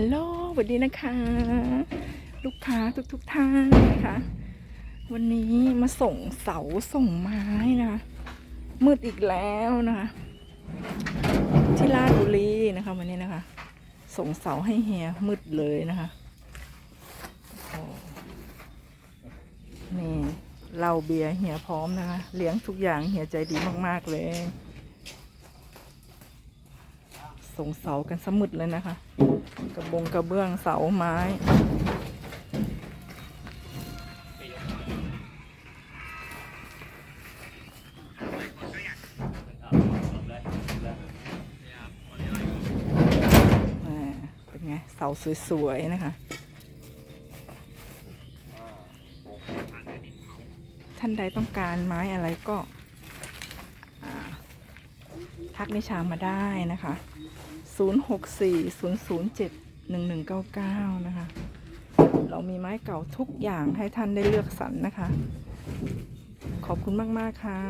ฮัลโหลสวัสดีนะคะ ลูกค้าทุกๆทท่านนะคะ วันนี้มาส่งเสาส่งไม้นะคะมืดอีกแล้วนะคะ ที่ลาดบุรีนะคะวันนี้นะคะ ส่งเสาให้เฮียมืดเลยนะคะนี่เหล้าเบียร์เฮียพร้อมนะคะ เลี้ยงทุกอย่างเฮียใจดีมาก ๆ เลย ส่งเสากันสมืดเลยนะคะ กระบงกระเบื้องเสาไม้อ่าเป็นไง เสาสวยๆ นะคะท่านใดต้องการไม้อะไรก็ ทักนิชามาได้นะคะ 0640071199 นะคะ เรามีไม้เก่าทุกอย่างให้ท่านได้เลือกสรรนะคะ ขอบคุณมาก ๆ ค่ะ